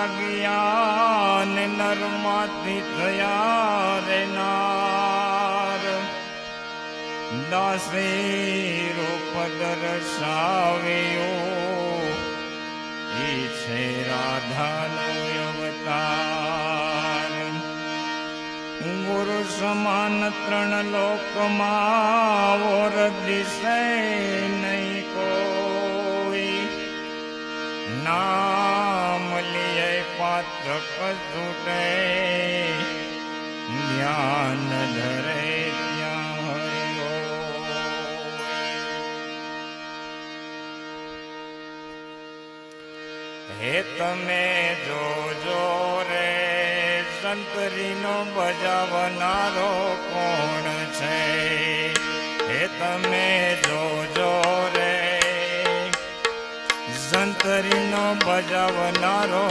જાગ્યા ને નરમાંથી થયા રે નાર દાસે રૂપ દર્શાવ્યો એ છે રાધાનો ગુરુ સમાન ત્રણ લોકમાં ઓર દિશે નહીં કોઈ ના પાત્રક છૂટે જ્ઞાન ધરે હે તમે જોજો રે, સંતરીનો બજાવનારો કોણ છે? હે તમે જોજો રે, સંતરીનો બજાવનારો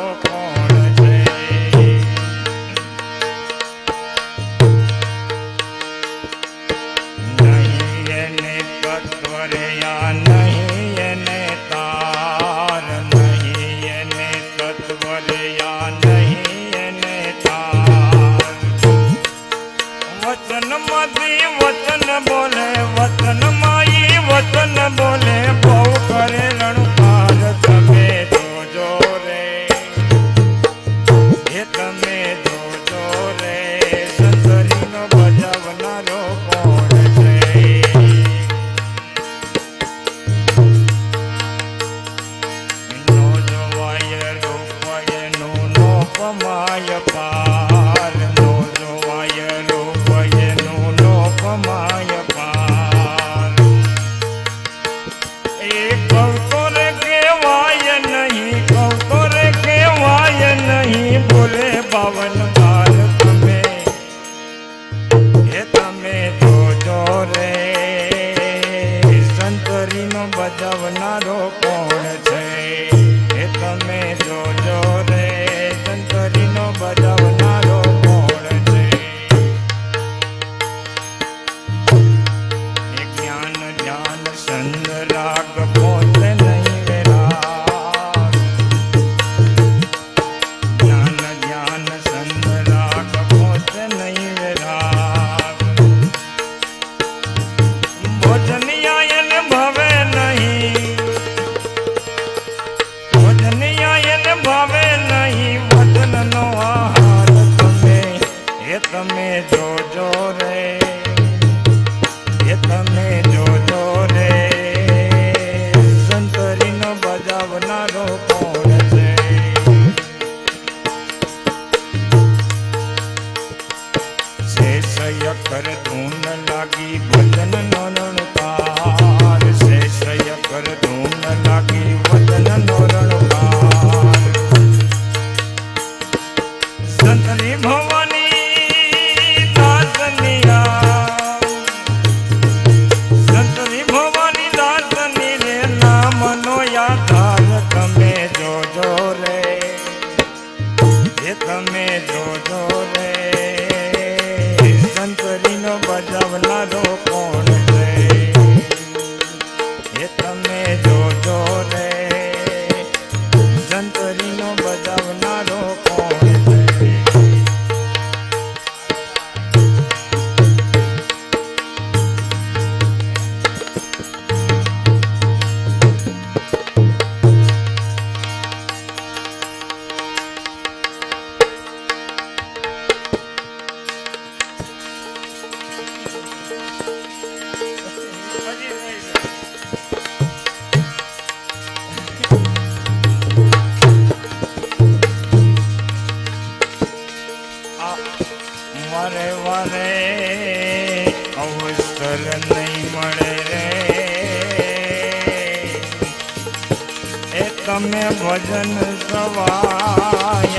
ચરણ સવાયા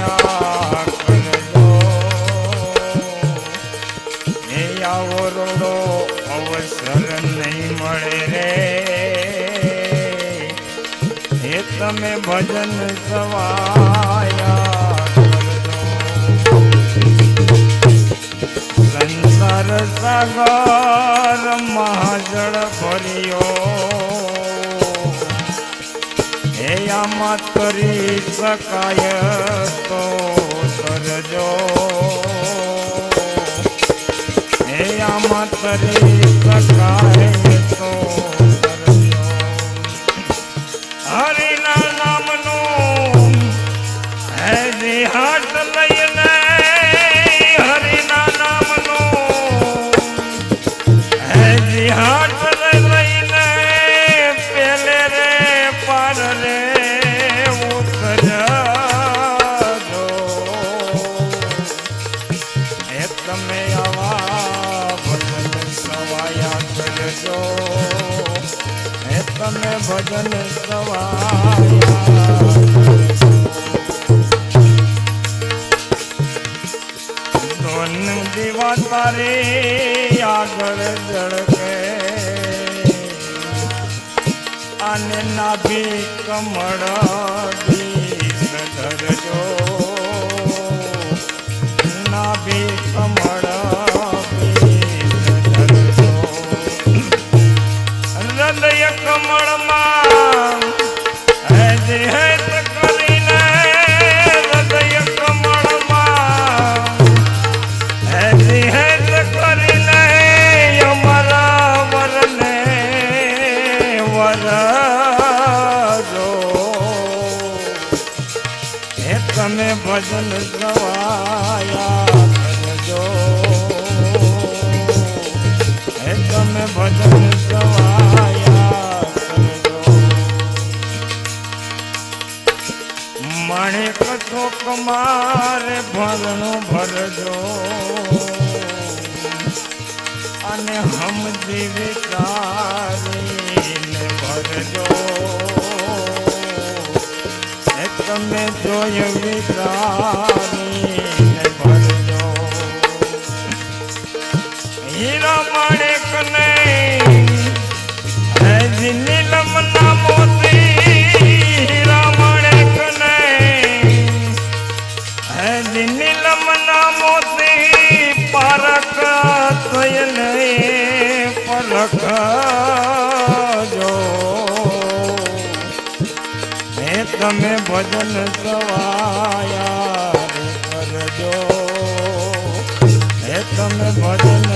કરજો. હે આવો રોડો અવસર નહીં મળે રે. હે તમે ભજન સવાયા સંસાર સાગર મહાજળ ભર્યો. યામત કરી શકાય તો કરજો. હે યામત કરી શકાય માં તારી આગળ જળકે અને નાભી કમળ ધરજો. સાધન ગવાયા કરજો. હે તમે ભજન ગવાયા કરજો. માણે કથો કમારે ભરણો ભરજો. અને હમ દેવી ભરજો. તમે જોયું વિકરાની ભરજો હીરા માણેક નહીં હજી નીલમ ના મોતી હીરા માણેક નહીં હજી નીલમ ના મોતી પારક થયને પલખ તમે ભજન સવાયા કરજો. હે તમે ભજન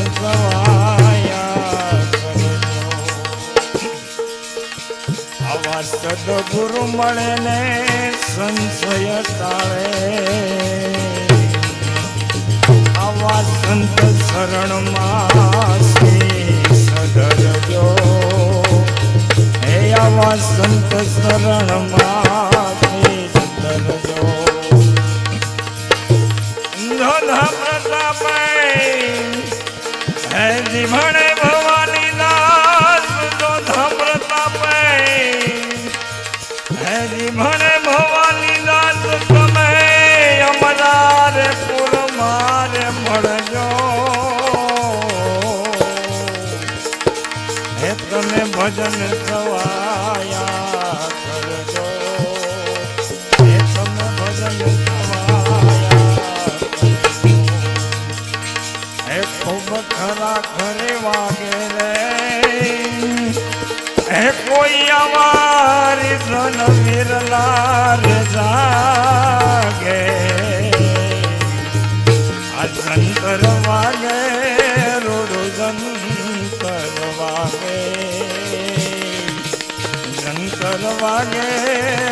পাগে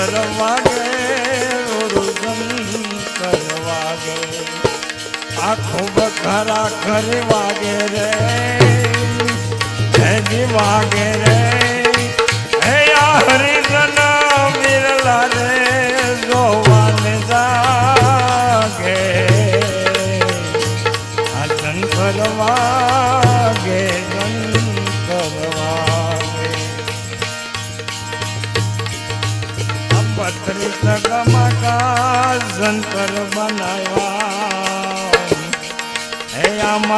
કરવા ગયો રુદન કરવા ગયો આખો બખરા ખરી વાગે રે વાગે રે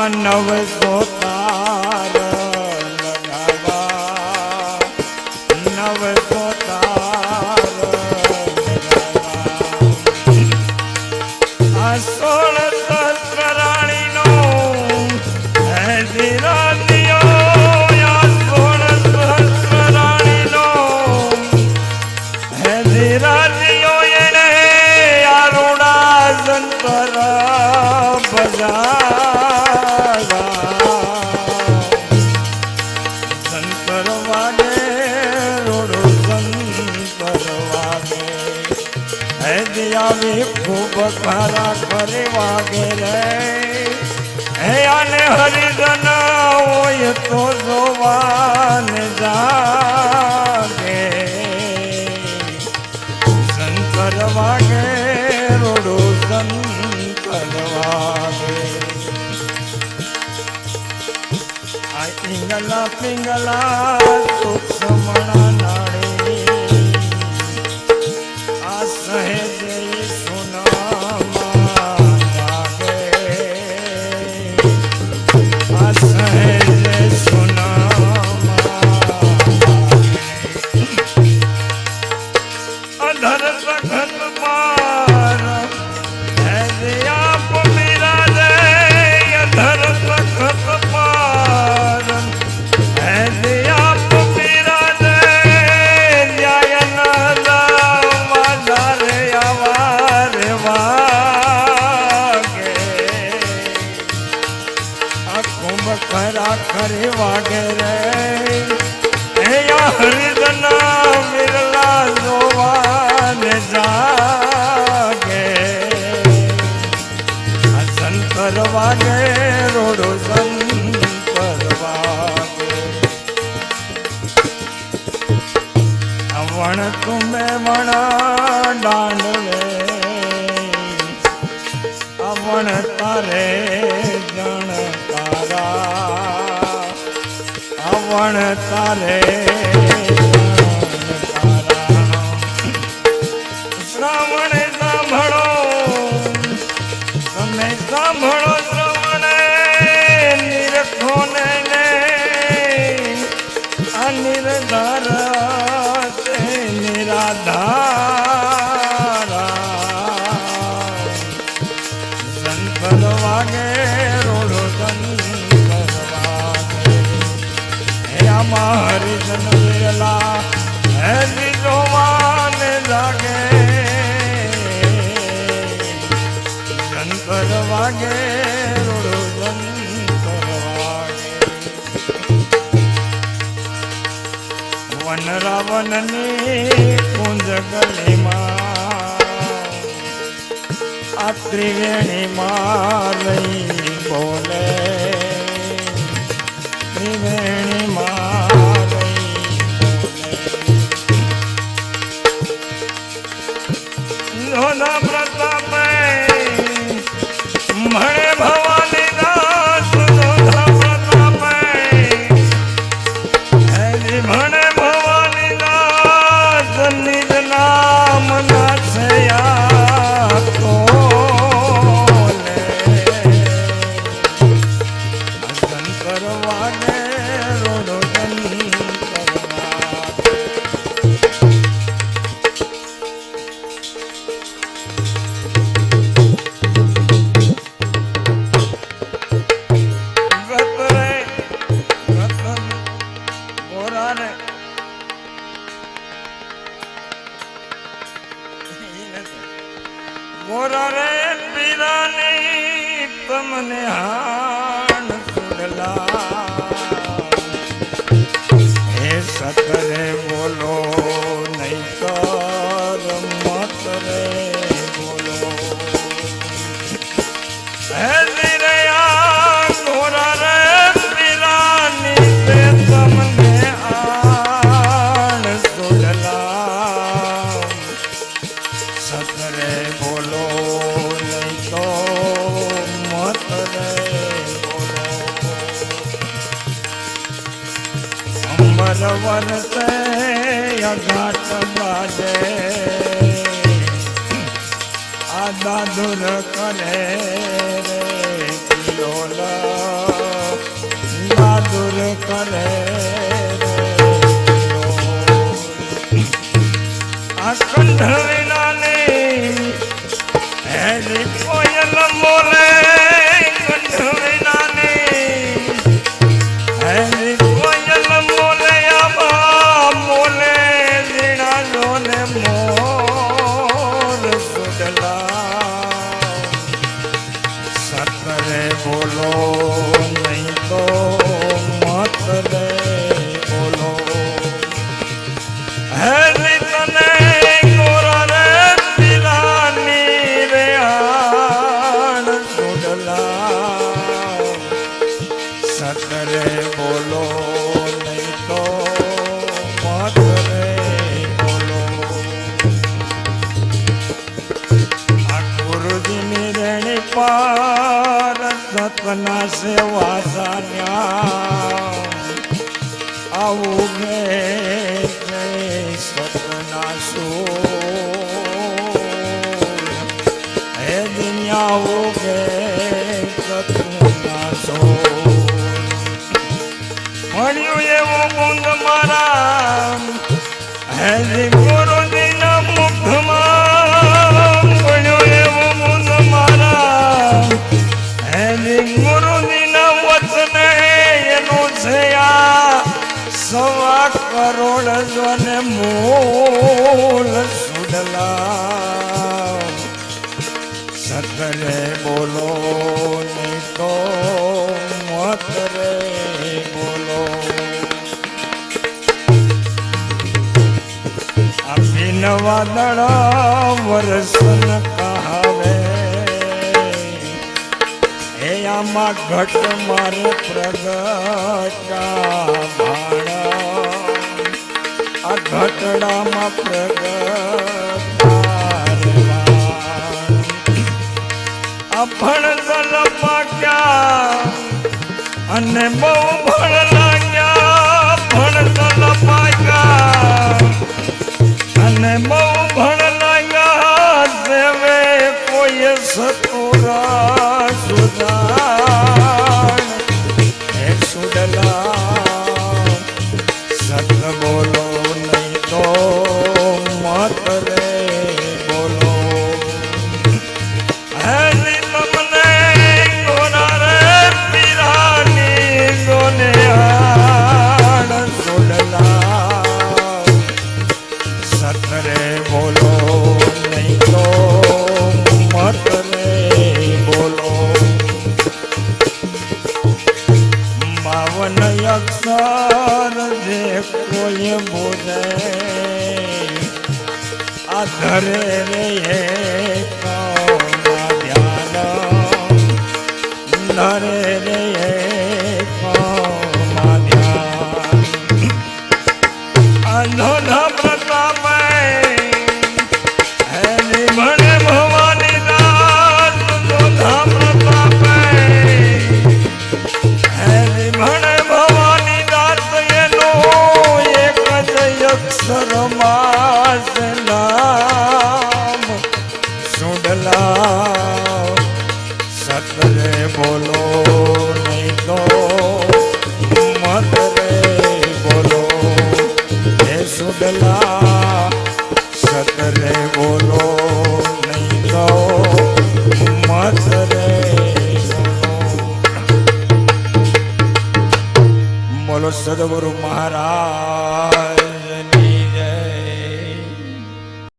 मानव તો જોવાન જાગે. શંકર વાગે રોડો શંકર વાગે. આ પિંગલા પિંગલા સુખ મણાના અરે વાગે રે. વણતા રે વન રાવણ ને કુંજ ગલી માં આ ત્રિવેણી માં લઈ બોલે. મોરા રે પીરાની તમને હાણ સુડલા. હે સતરે બોલો વર વરસે અઘાટ બાજે. આદા દુર કરે રે કિલોલા. દુર કરે અખંડ ಹೋಗೇ સતરે બોલો ને તો બોલો. અભિનવા દળા વરસન કહાવે. હે આમાં ઘટ મારે પ્રગટા ભાણા આ ઘટડામાં પ્રગટ અભણ દલ પાક્યા અને બહુ ભણ લાગ્યા ભણ દલ અને બહુ